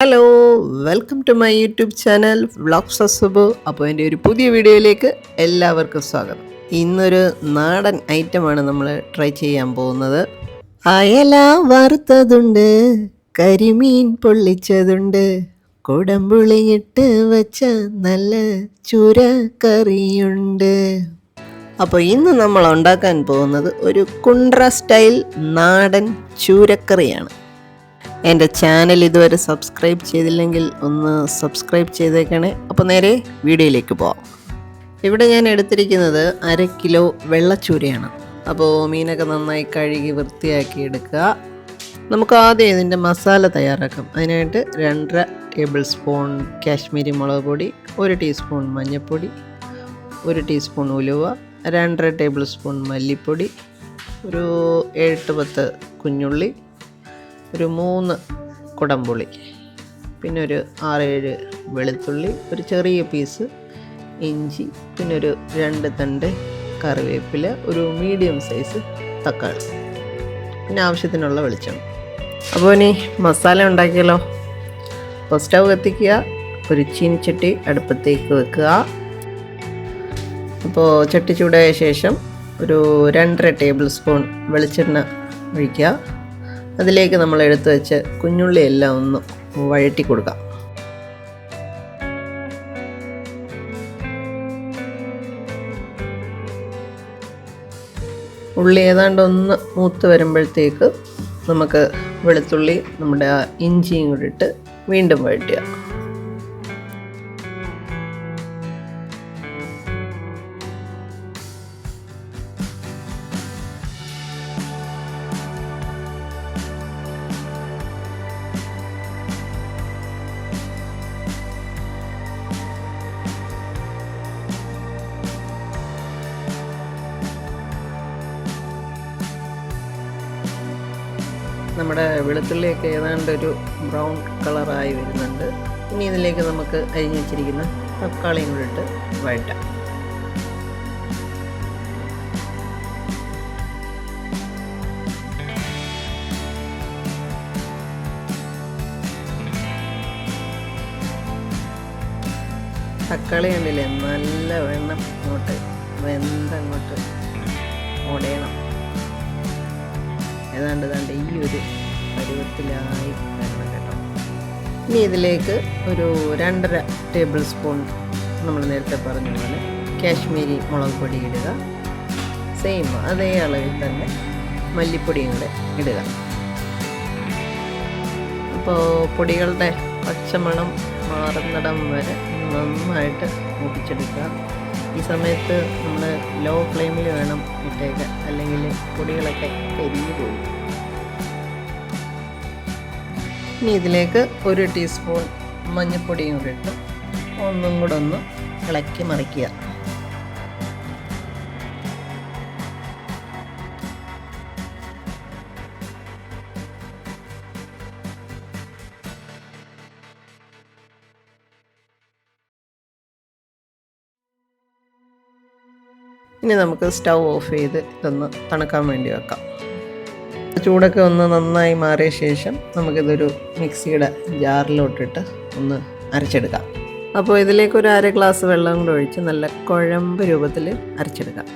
Hello welcome to my YouTube channel vlogs അസുബ് അപ്പോൾ എന്റെ ഒരു പുതിയ വീഡിയോയിലേക്ക് എല്ലാവർക്കും സ്വാഗതം. ഇന്നൊരു നാടൻ ഐറ്റമാണ് നമ്മൾ ട്രൈ ചെയ്യാൻ പോകുന്നത്. അയല വറുത്തതുണ്ട് കരിമീൻ പൊള്ളിച്ചതുണ്ട് കുടംപുളിയിട്ട് വച്ച നല്ല ചുര കറിയുണ്ട് അപ്പോൾ ഇന്ന് നമ്മൾ ഉണ്ടാക്കാൻ പോകുന്നത് ഒരു കുണ്ട്ര സ്റ്റൈൽ നാടൻ ചൂരക്കറിയാണ്. എന്റെ ചാനൽ ഇതുവരെ സബ്സ്ക്രൈബ് ചെയ്തില്ലെങ്കിൽ ഒന്ന് സബ്സ്ക്രൈബ് ചെയ്തേക്കണേ. അപ്പോൾ നേരെ വീഡിയോയിലേക്ക് പോവാം. ഇവിടെ ഞാൻ എടുത്തിരിക്കുന്നത് അര കിലോ വെള്ളച്ചൂരയാണ്. അപ്പോൾ മീനൊക്കെ നന്നായി കഴുകി വൃത്തിയാക്കി എടുക്കുക. നമുക്ക് ആദ്യം ഇതിന്റെ മസാല തയ്യാറാക്കാം. അതിനായിട്ട് രണ്ടര ടേബിൾ സ്പൂൺ കാശ്മീരി മുളക് പൊടി ഒരു ടീസ്പൂൺ മഞ്ഞൾപ്പൊടി ഒരു ടീസ്പൂൺ ഉലുവ രണ്ടര ടേബിൾ സ്പൂൺ മല്ലിപ്പൊടി ഒരു എട്ട് പത്ത് കുഞ്ഞുള്ളി ഒരു മൂന്ന് കുടംപുളി പിന്നെ ഒരു ആറേഴ് വെളുത്തുള്ളി ഒരു ചെറിയ പീസ് ഇഞ്ചി പിന്നെ ഒരു രണ്ട് തണ്ട് കറിവേപ്പില ഒരു മീഡിയം സൈസ് തക്കാളി പിന്നെ ആവശ്യത്തിനുള്ള വെളിച്ചെണ്ണ. അപ്പോൾ ഇനി മസാല ഉണ്ടാക്കിയല്ലോ ഫസ്റ്റ് സ്റ്റൗ കത്തിക്കുക ഒരു ചീനിച്ചട്ടി അടുപ്പത്തേക്ക് വെക്കുക. അപ്പോൾ ചട്ടി ചൂടായ ശേഷം ഒരു രണ്ടര ടേബിൾ സ്പൂൺ വെളിച്ചെണ്ണ ഒഴിക്കുക. അതിലേക്ക് നമ്മൾ എടുത്തു വെച്ച് കുഞ്ഞുള്ളിയെല്ലാം ഒന്ന് വഴറ്റി കൊടുക്കാം. ഉള്ളി ഏതാണ്ട് ഒന്ന് മൂത്ത് വരുമ്പോഴത്തേക്ക് നമുക്ക് വെളുത്തുള്ളി നമ്മുടെ ഇഞ്ചിയും കൂടി ഇട്ട് വീണ്ടും വഴറ്റുക. നമ്മുടെ വെളുത്തുള്ളിയൊക്കെ ഏതാണ്ട് ഒരു ബ്രൗൺ കളറായി വരുന്നുണ്ട്. ഇനി ഇതിലേക്ക് നമുക്ക് അരിഞ്ഞു വെച്ചിരിക്കുന്ന തക്കാളിയും കൂടി ഇട്ട് വഴറ്റാം. തക്കാളി കണ്ടില്ലേ? നല്ല വെണ്ണം അങ്ങോട്ട് വെന്തങ്ങോട്ട് ഉടയണം ഏതാണ്ട് ഏതാണ്ട് ഈ ഒരു പരുവത്തിലായി വരണം കേട്ടോ. ഇനി ഇതിലേക്ക് ഒരു രണ്ടര ടേബിൾ സ്പൂൺ നമ്മൾ നേരത്തെ പറഞ്ഞ പോലെ കാശ്മീരി മുളക് പൊടി ഇടുക. സെയിം അതേ അളവിൽ തന്നെ മല്ലിപ്പൊടിയും കൂടെ ഇടുക. അപ്പോൾ പൊടികളുടെ പച്ചമണം മാറുന്നിടം വരെ നന്നായിട്ട് മൂപ്പിച്ചെടുക്കുക. ഈ സമയത്ത് നമ്മൾ ലോ ഫ്ലെയിമിൽ വേണം ഇട്ടേക്കാൻ അല്ലെങ്കിൽ പൊടികളൊക്കെ കരിഞ്ഞു പോകും. ഇനി ഇതിലേക്ക് ഒരു ടീസ്പൂൺ മഞ്ഞൾപ്പൊടിയും കൂടി ഇട്ട് ഒന്നും കൂടെ ഒന്ന് ഇളക്കി മറിക്കുക. ഇനി നമുക്ക് സ്റ്റൗ ഓഫ് ചെയ്ത് ഇതൊന്ന് തണുക്കാൻ വേണ്ടി വെക്കാം. ചൂടൊക്കെ ഒന്ന് നന്നായി മാറിയ ശേഷം നമുക്കിതൊരു മിക്സിയുടെ ജാറിലോട്ടിട്ട് ഒന്ന് അരച്ചെടുക്കാം. അപ്പോൾ ഇതിലേക്ക് ഒരു അര ഗ്ലാസ് വെള്ളം കൂടെ ഒഴിച്ച് നല്ല കുഴമ്പ് രൂപത്തിൽ അരച്ചെടുക്കാം.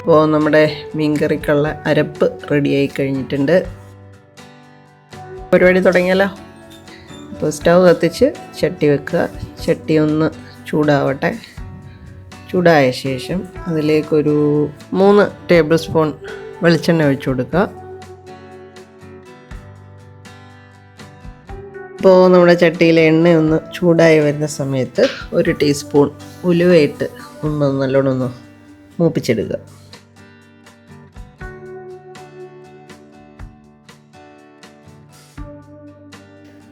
അപ്പോൾ നമ്മുടെ മീൻകറിക്കുള്ള അരപ്പ് റെഡിയായി കഴിഞ്ഞിട്ടുണ്ട്. പരിപാടി തുടങ്ങിയാലോ അപ്പോൾ സ്റ്റൗ കത്തിച്ച് ചട്ടി വെക്കുക. ചട്ടി ഒന്ന് ചൂടാവട്ടെ. ചൂടായ ശേഷം അതിലേക്കൊരു മൂന്ന് ടേബിൾ സ്പൂൺ വെളിച്ചെണ്ണ ഒഴിച്ചു കൊടുക്കുക. ഇപ്പോൾ നമ്മുടെ ചട്ടിയിലെ എണ്ണ ഒന്ന് ചൂടായി വരുന്ന സമയത്ത് ഒരു ടീസ്പൂൺ ഉലുവയിട്ട് ഒന്ന് നല്ലോണം ഒന്ന് മൂപ്പിച്ചെടുക്കുക.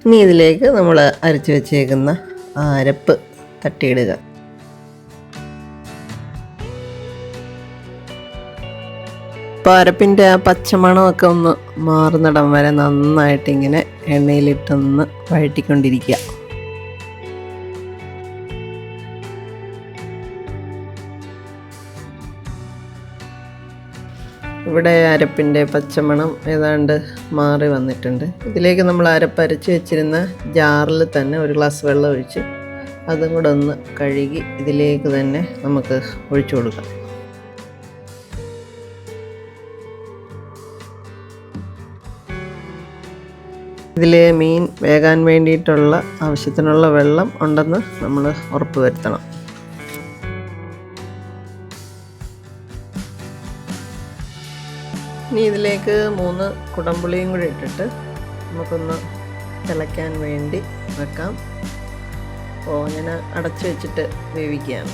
ഇനി ഇതിലേക്ക് നമ്മൾ അരച്ച് വെച്ചേക്കുന്ന അരപ്പ് തട്ടിയിടുക. അപ്പോൾ അരപ്പിന്റെ ആ പച്ചമണമൊക്കെ ഒന്ന് മാറുന്നിടം വരെ നന്നായിട്ട് ഇങ്ങനെ എണ്ണയിലിട്ടൊന്ന് വഴറ്റിക്കൊണ്ടിരിക്കുക. ഇവിടെ അരപ്പിന്റെ പച്ചമണം ഏതാണ്ട് മാറി വന്നിട്ടുണ്ട്. ഇതിലേക്ക് നമ്മൾ അരപ്പരച്ച് വെച്ചിരുന്ന ജാറിൽ തന്നെ ഒരു ഗ്ലാസ് വെള്ളം ഒഴിച്ച് അതും കൂടെ ഒന്ന് കഴുകി ഇതിലേക്ക് തന്നെ നമുക്ക് ഒഴിച്ചു കൊടുക്കാം. ഇതിലെ മീൻ വേകാൻ വേണ്ടിയിട്ടുള്ള ആവശ്യത്തിനുള്ള വെള്ളം ഉണ്ടെന്ന് നമ്മൾ ഉറപ്പ് വരുത്തണം ഇനി ഇതിലേക്ക് മൂന്ന് കുടംപുളിയും കൂടി ഇട്ടിട്ട് നമുക്കൊന്ന് തിളയ്ക്കാൻ വേണ്ടി വെക്കാം. അപ്പോൾ ഞാൻ അടച്ചു വെച്ചിട്ട് വേവിക്കുകയാണ്.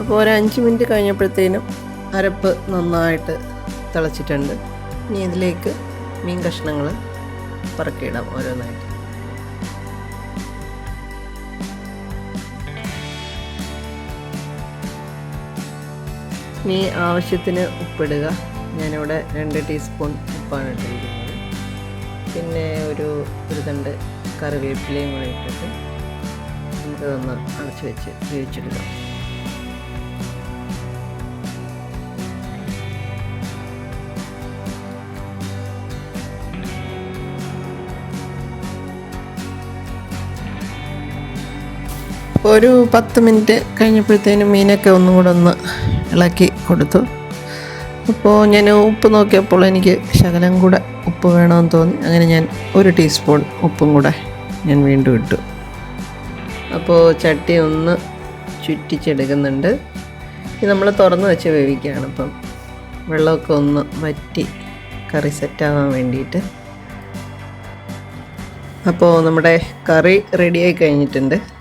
അപ്പോൾ ഒരു അഞ്ച് മിനിറ്റ് കഴിഞ്ഞപ്പോഴത്തേനും അരപ്പ് നന്നായിട്ട് തിളച്ചിട്ടുണ്ട്. ഇനി ഇതിലേക്ക് മീൻ കഷ്ണങ്ങൾ പറക്കിയിടാം ഓരോന്നായിട്ട്. ഇനി ആവശ്യത്തിന് ഉപ്പിടുക. ഞാനിവിടെ രണ്ട് ടീസ്പൂൺ ഉപ്പാണ് ഇട്ടിരിക്കുന്നത്. പിന്നെ ഒരു ഒരു തണ്ട് കറിവേപ്പിലയും കൂടി ഇട്ടിട്ട് നമുക്കതൊന്ന് അടച്ചു വെച്ച് വേവിച്ചെടുക്കാം. ഒരു പത്ത് മിനിറ്റ് കഴിഞ്ഞപ്പോഴത്തേനും മീനൊക്കെ ഒന്നും കൂടെ ഒന്ന് ഇളക്കി കൊടുത്തു. അപ്പോൾ ഞാൻ ഉപ്പ് നോക്കിയപ്പോൾ എനിക്ക് ശകലം കൂടെ ഉപ്പ് വേണമെന്ന് തോന്നി. അങ്ങനെ ഞാൻ ഒരു ടീസ്പൂൺ ഉപ്പും കൂടെ ഞാൻ വീണ്ടും ഇട്ടു. അപ്പോൾ ചട്ടി ഒന്ന് ചുറ്റിച്ചെടുക്കുന്നുണ്ട്. ഇത് നമ്മൾ തുറന്ന് വെച്ച് വേവിക്കുകയാണ് അപ്പം. വെള്ളമൊക്കെ ഒന്ന് വറ്റി കറി സെറ്റാവാൻ വേണ്ടിയിട്ട്. അപ്പോൾ നമ്മുടെ കറി റെഡിയായി കഴിഞ്ഞിട്ടുണ്ട്.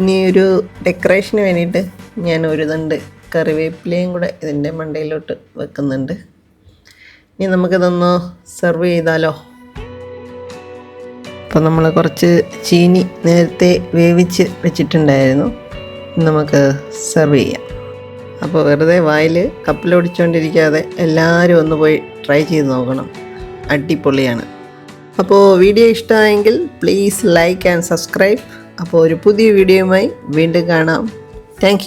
ഇനി ഒരു ഡെക്കറേഷന് വേണ്ടിയിട്ട് ഞാൻ ഒരു തണ്ട് കറിവേപ്പിലയും കൂടെ ഇതിന്റെ മണ്ടയിലോട്ട് വെക്കുന്നുണ്ട്. ഇനി നമുക്കിതൊന്ന് സെർവ് ചെയ്താലോ? അപ്പോൾ നമ്മൾ കുറച്ച് ചീനി നേരത്തെ വേവിച്ച് വെച്ചിട്ടുണ്ടായിരുന്നു. നമുക്ക് സെർവ് ചെയ്യാം. അപ്പോൾ വെറുതെ വായിൽ കപ്പിലൊടിച്ചുകൊണ്ടിരിക്കാതെ എല്ലാവരും ഒന്ന് പോയി ട്രൈ ചെയ്ത് നോക്കണം. അടിപൊളിയാണ്. അപ്പോൾ വീഡിയോ ഇഷ്ടമായെങ്കിൽ പ്ലീസ് ലൈക്ക് ആൻഡ് സബ്സ്ക്രൈബ് അപ്പോൾ ഒരു പുതിയ വീഡിയോയുമായി വീണ്ടും കാണാം. താങ്ക്